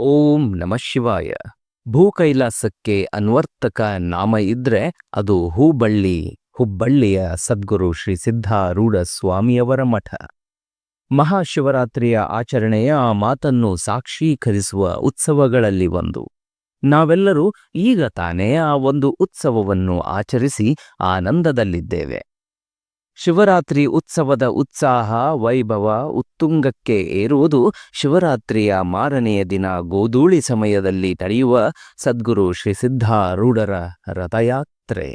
ಓಂ ನಮಃ ಶಿವಾಯ. ಭೂಕೈಲಾಸಕ್ಕೆ ಅನ್ವರ್ತಕ ನಾಮ ಇದ್ರೆ ಅದು ಹೂಬಳ್ಳಿ, ಹುಬ್ಬಳ್ಳಿಯ ಸದ್ಗುರು ಶ್ರೀ ಸಿದ್ಧಾರೂಢ ಸ್ವಾಮಿಯವರ ಮಠ. ಮಹಾಶಿವರಾತ್ರಿಯ ಆಚರಣೆಯ ಆ ಮಾತನ್ನು ಸಾಕ್ಷೀಕರಿಸುವ ಉತ್ಸವಗಳಲ್ಲಿ ಒಂದು. ನಾವೆಲ್ಲರೂ ಈಗ ತಾನೇ ಆ ಒಂದು ಉತ್ಸವವನ್ನು ಆಚರಿಸಿ ಆನಂದದಲ್ಲಿದ್ದೇವೆ. ಶಿವರಾತ್ರಿ ಉತ್ಸವದ ಉತ್ಸಾಹ, ವೈಭವ, ಉತ್ತುಂಗಕ್ಕೆ ಏರುವುದು ಶಿವರಾತ್ರಿಯ ಮಾರನೆಯ ದಿನ. ಗೋಧೂಳಿ ಸಮಯದಲ್ಲಿ ತಡೆಯುವ ಸದ್ಗುರು ಶ್ರೀ ಸಿದ್ಧಾರೂಢರ ರಥಯಾತ್ರೆ.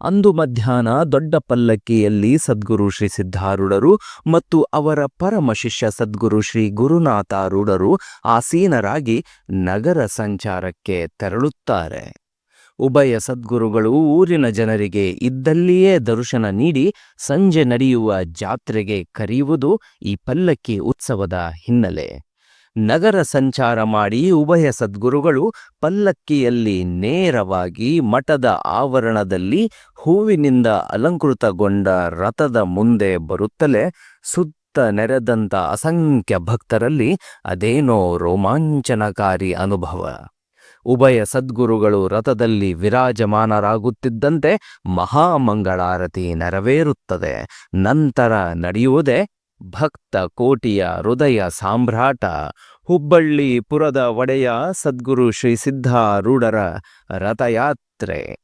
ಅಂದು ಮಧ್ಯಾಹ್ನ ದೊಡ್ಡ ಪಲ್ಲಕ್ಕಿಯಲ್ಲಿ ಸದ್ಗುರು ಶ್ರೀ ಸಿದ್ಧಾರೂಢರು ಮತ್ತು ಅವರ ಪರಮ ಶಿಷ್ಯ ಸದ್ಗುರು ಶ್ರೀ ಗುರುನಾಥಾರೂಢರು ಆಸೀನರಾಗಿ ನಗರ ಸಂಚಾರಕ್ಕೆ ತೆರಳುತ್ತಾರೆ. ಉಭಯ ಸದ್ಗುರುಗಳು ಊರಿನ ಜನರಿಗೆ ಇದ್ದಲ್ಲಿಯೇ ದರ್ಶನ ನೀಡಿ ಸಂಜೆ ನಡೆಯುವ ಜಾತ್ರೆಗೆ ಕರೆಯುವುದು ಈ ಪಲ್ಲಕ್ಕಿ ಉತ್ಸವದ ಹಿನ್ನೆಲೆ. ನಗರ ಸಂಚಾರ ಮಾಡಿ ಉಭಯ ಸದ್ಗುರುಗಳು ಪಲ್ಲಕ್ಕಿಯಲ್ಲಿ ನೇರವಾಗಿ ಮಠದ ಆವರಣದಲ್ಲಿ ಹೂವಿನಿಂದ ಅಲಂಕೃತಗೊಂಡ ರಥದ ಮುಂದೆ ಬರುತ್ತಲೇ ಸುತ್ತ ನೆರೆದಂಥ ಅಸಂಖ್ಯ ಭಕ್ತರಲ್ಲಿ ಅದೇನೋ ರೋಮಾಂಚನಕಾರಿ ಅನುಭವ. ಉಭಯ ಸದ್ಗುರುಗಳು ರಥದಲ್ಲಿ ವಿರಾಜಮಾನರಾಗುತ್ತಿದ್ದಂತೆ ಮಹಾಮಂಗಳಾರತಿ ನೆರವೇರುತ್ತದೆ. ನಂತರ ನಡೆಯುವುದೇ ಭಕ್ತ ಕೋಟಿಯ ಹೃದಯ ಸಾಮ್ರಾಟ. ಹುಬ್ಬಳ್ಳಿ ಪುರದ ಒಡೆಯ ಸದ್ಗುರು ಶ್ರೀ ಸಿದ್ಧಾರೂಢರ ರಥಯಾತ್ರೆ.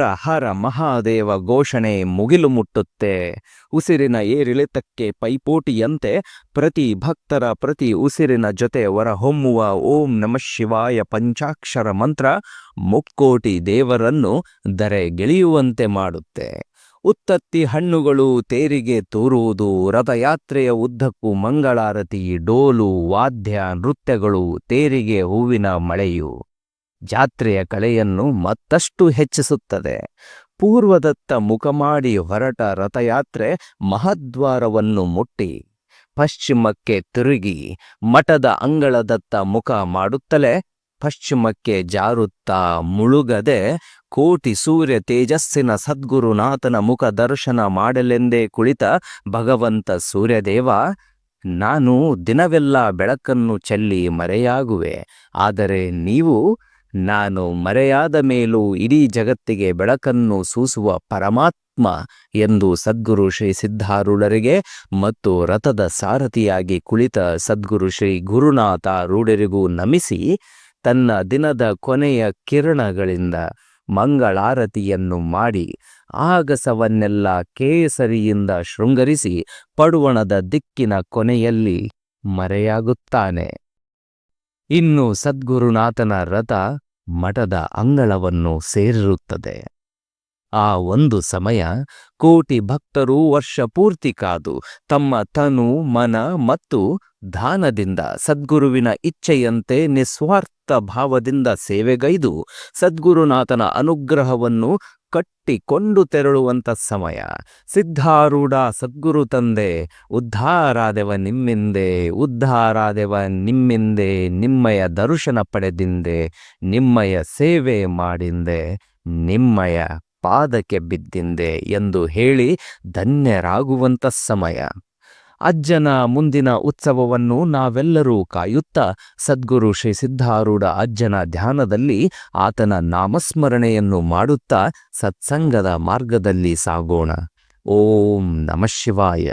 ಹರ ಹರ ಮಹಾದೇವ ಘೋಷಣೆ ಮುಗಿಲು ಮುಟ್ಟುತ್ತೆ. ಉಸಿರಿನ ಏರಿಳಿತಕ್ಕೆ ಪೈಪೋಟಿಯಂತೆ ಪ್ರತಿ ಭಕ್ತರ ಪ್ರತಿ ಉಸಿರಿನ ಜೊತೆ ಹೊರಹೊಮ್ಮುವ ಓಂ ನಮಃ ಶಿವಾಯ ಪಂಚಾಕ್ಷರ ಮಂತ್ರ ಮುಕ್ಕೋಟಿ ದೇವರನ್ನು ಧರೆಗೆಳೆಯುವಂತೆ ಮಾಡುತ್ತೆ. ಉತ್ತತ್ತಿ ಹಣ್ಣುಗಳು ತೇರಿಗೆ ತೋರುವುದು, ರಥಯಾತ್ರೆಯ ಉದ್ದಕ್ಕೂ ಮಂಗಳಾರತಿ ಡೋಲು, ವಾದ್ಯ ನೃತ್ಯಗಳು ತೇರಿಗೆ ಹೂವಿನ ಮಳೆಯು. ಜಾತ್ರೆಯ ಕಳೆಯನ್ನು ಮತ್ತಷ್ಟು ಹೆಚ್ಚಿಸುತ್ತದೆ. ಪೂರ್ವದತ್ತ ಮುಖ ಮಾಡಿ ಹೊರಟ ರಥಯಾತ್ರೆ ಮಹದ್ವಾರವನ್ನು ಮುಟ್ಟಿ, ಪಶ್ಚಿಮಕ್ಕೆ ತಿರುಗಿ, ಮಠದ ಅಂಗಳದತ್ತ ಮುಖ ಮಾಡುತ್ತಲೇ ಪಶ್ಚಿಮಕ್ಕೆ ಜಾರುತ್ತಾ ಮುಳುಗದೆ ಕೋಟಿ ಸೂರ್ಯ ತೇಜಸ್ಸಿನ ಸದ್ಗುರುನಾಥನ ಮುಖ ದರ್ಶನ ಮಾಡಲೆಂದೇ ಕುಳಿತ ಭಗವಂತ ಸೂರ್ಯದೇವ, ನಾನು ದಿನವೆಲ್ಲ ಬೆಳಕನ್ನು ಚೆಲ್ಲಿ ಮರೆಯಾಗುವೆ, ಆದರೆ ನೀವು ನಾನು ಮರೆಯಾದ ಮೇಲೂ ಇಡೀ ಜಗತ್ತಿಗೆ ಬೆಳಕನ್ನು ಸೂಸುವ ಪರಮಾತ್ಮ ಎಂದು ಸದ್ಗುರು ಶ್ರೀ ಸಿದ್ಧಾರೂಢರಿಗೆ ಮತ್ತು ರಥದ ಸಾರಥಿಯಾಗಿ ಕುಳಿತ ಸದ್ಗುರು ಶ್ರೀ ಗುರುನಾಥ ರೂಢರಿಗೂ ನಮಿಸಿ ತನ್ನ ದಿನದ ಕೊನೆಯ ಕಿರಣಗಳಿಂದ ಮಂಗಳಾರತಿಯನ್ನು ಮಾಡಿ ಆಗಸವನ್ನೆಲ್ಲ ಕೇಸರಿಯಿಂದ ಶೃಂಗರಿಸಿ ಪಡುವಣದ ದಿಕ್ಕಿನ ಕೊನೆಯಲ್ಲಿ ಮರೆಯಾಗುತ್ತಾನೆ. ಇನ್ನು ಸದ್ಗುರುನಾಥನ ರಥ ಮಠದ ಅಂಗಳವನ್ನು ಸೇರಿರುತ್ತದೆ. ಆ ಒಂದು ಸಮಯ ಕೋಟಿ ಭಕ್ತರು ವರ್ಷ ಪೂರ್ತಿ ಕಾದು ತಮ್ಮ ತನು, ಮನ ಮತ್ತು ದಾನದಿಂದ ಸದ್ಗುರುವಿನ ಇಚ್ಛೆಯಂತೆ ನಿಸ್ವಾರ್ಥ ಭಾವದಿಂದ ಸೇವೆಗೈದು ಸದ್ಗುರುನಾಥನ ಅನುಗ್ರಹವನ್ನು ಕಟ್ಟಿಕೊಂಡು ತೆರಳುವಂತ ಸಮಯ. ಸಿದ್ಧಾರೂಢ ಸದ್ಗುರು ತಂದೆ, ಉದ್ಧಾರಾದೆವ ನಿಮ್ಮಿಂದೆ ಉದ್ಧಾರಾದೆವ ನಿಮ್ಮಿಂದೆ, ನಿಮ್ಮಯ ದರ್ಶನ ಪಡೆದಿಂದೆ, ನಿಮ್ಮಯ ಸೇವೆ ಮಾಡಿಂದೆ, ನಿಮ್ಮಯ ಪಾದಕ್ಕೆ ಬಿದ್ದಿಂದೆ ಎಂದು ಹೇಳಿ ಧನ್ಯರಾಗುವಂಥ ಸಮಯ. ಅಜ್ಜನ ಮುಂದಿನ ಉತ್ಸವವನ್ನು ನಾವೆಲ್ಲರೂ ಕಾಯುತ್ತಾ ಸದ್ಗುರು ಶ್ರೀ ಸಿದ್ಧಾರೂಢ ಅಜ್ಜನ ಧ್ಯಾನದಲ್ಲಿ ಆತನ ನಾಮಸ್ಮರಣೆಯನ್ನು ಮಾಡುತ್ತಾ ಸತ್ಸಂಗದ ಮಾರ್ಗದಲ್ಲಿ ಸಾಗೋಣ. ಓಂ ನಮಃ ಶಿವಾಯ.